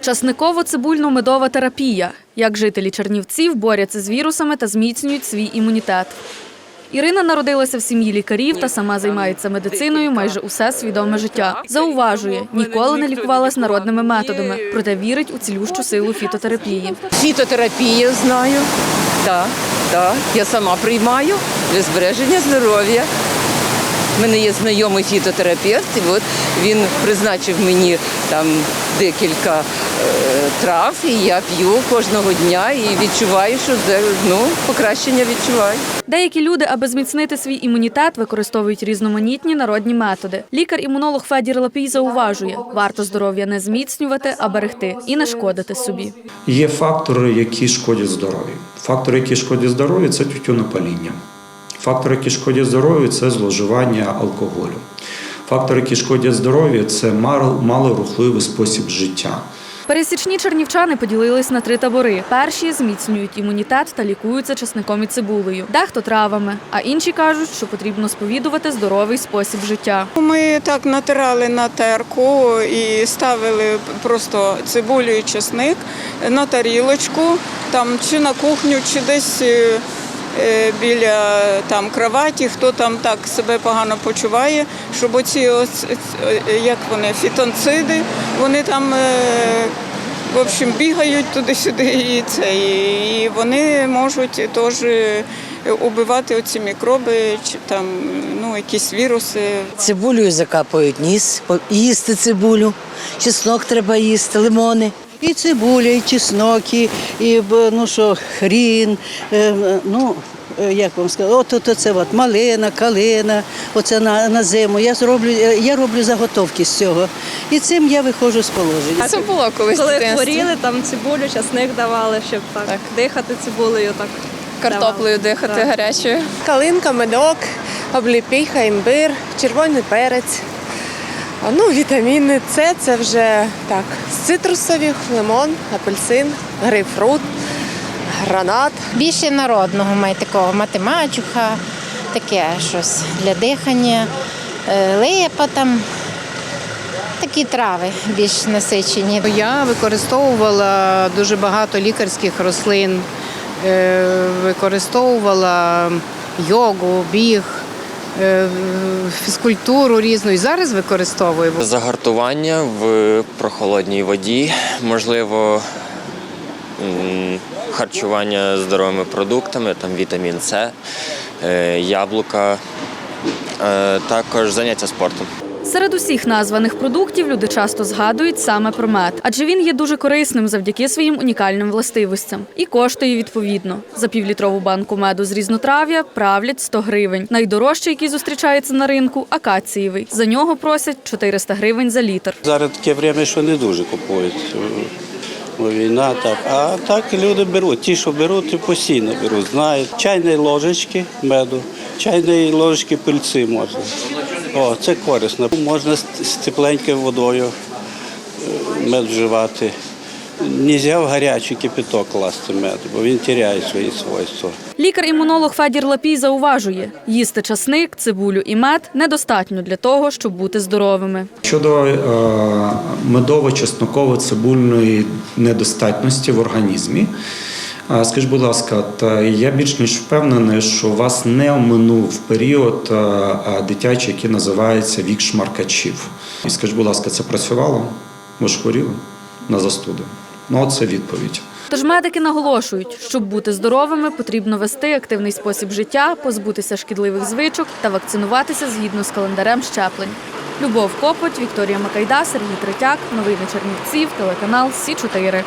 Часниково-цибульно-медова терапія. Як жителі Чернівців борються з вірусами та зміцнюють свій імунітет. Ірина народилася в сім'ї лікарів та сама займається медициною майже усе свідоме життя. Зауважує, ніколи не лікувалась народними методами, проте вірить у цілющу силу фітотерапії. Фітотерапію знаю. Так, так. Я сама приймаю для збереження здоров'я. У мене є знайомий фітотерапевт, і от він призначив мені там декілька трав, і я п'ю кожного дня і відчуваю, що де- ну, покращення відчуваю. Деякі люди, аби зміцнити свій імунітет, використовують різноманітні народні методи. Лікар-імунолог Федір Лапій зауважує, варто здоров'я не зміцнювати, а берегти і не шкодити собі. Є фактори, які шкодять здоров'ю. Фактори, які шкодять здоров'ю, це тютюнопаління. Фактори, які шкодять здоров'ю, це зловживання алкоголю. Фактори, які шкодять здоров'ю, це мал- малорухливий спосіб життя. Пересічні чернівчани поділились на три табори. Перші зміцнюють імунітет та лікуються часником і цибулею, дехто травами, а інші кажуть, що потрібно сповідувати здоровий спосіб життя. Ми так натирали на терку і ставили просто цибулю і чесник на тарілочку, там чи на кухню, чи десь е, біля там кроваті, хто там так себе погано почуває, щоб оці ось, е, як вони, фітонциди, вони там. е, В общем, бігають туди-сюди, і це і вони можуть теж убивати оці мікроби, чи там ну якісь віруси. Цибулею закапують ніс, їсти цибулю, чеснок треба їсти, лимони. І цибуля, і чеснок, і, і ну що, хрін, е, ну, е, як вам сказати, от, от це от малина, калина, оце на, на зиму. Я, зроблю, е, я роблю заготовки з цього. І цим я виходжу з положення. Це було колись Коли хворіли, там цибулю, часник давали, щоб так, Так. дихати цибулею. Так Картоплею давали. дихати Так. гарячою. Калинка, медок, обліпіха, імбир, червоний перець. Ну, вітаміни С це вже так. З цитрусових, лимон, апельсин, грейпфрут, гранат. Більше народного має такого матемачуха, таке щось для дихання, е, липа там. Такі трави більш насичені. Я використовувала дуже багато лікарських рослин, е, використовувала йогу, біг, фізкультуру різну. І зараз використовуємо. Загартування в прохолодній воді, можливо, харчування здоровими продуктами, там вітамін С, е, яблука, е, також заняття спортом. Серед усіх названих продуктів люди часто згадують саме про мед, адже він є дуже корисним завдяки своїм унікальним властивостям і коштує відповідно. За півлітрову банку меду з різнотрав'я правлять 100 гривень. Найдорожчий, який зустрічається на ринку, акацієвий. За нього просять 400 гривень за літр. Зараз таке время, що не дуже купують. Війна так. А так люди беруть. Ті, що беруть, постійно беруть. Знають. Чайні ложечки меду, чайні ложечки пильці можна. О, це корисно. Можна з тепленькою водою е, мед вживати. Нельзя в гарячий кипяток класти мед, бо він теряє свої свойства. Лікар-імунолог Федір Лапій зауважує, їсти часник, цибулю і мед недостатньо для того, щоб бути здоровими. Щодо е, медово-чесноково-цибульної недостатності в організмі, скажіть, будь ласка, та я більш ніж впевнений, що вас не оминув період дитячий, який називається вік шмаркачів. І скажіть, будь ласка, це працювало? Ви ж хворіли на застуди? Ну, це відповідь. Тож медики наголошують, щоб бути здоровими, потрібно вести активний спосіб життя, позбутися шкідливих звичок та вакцинуватися згідно з календарем щеплень. Любов Копоть, Вікторія Макайда, Сергій Третяк. Новини Чернівців, телеканал Сі 4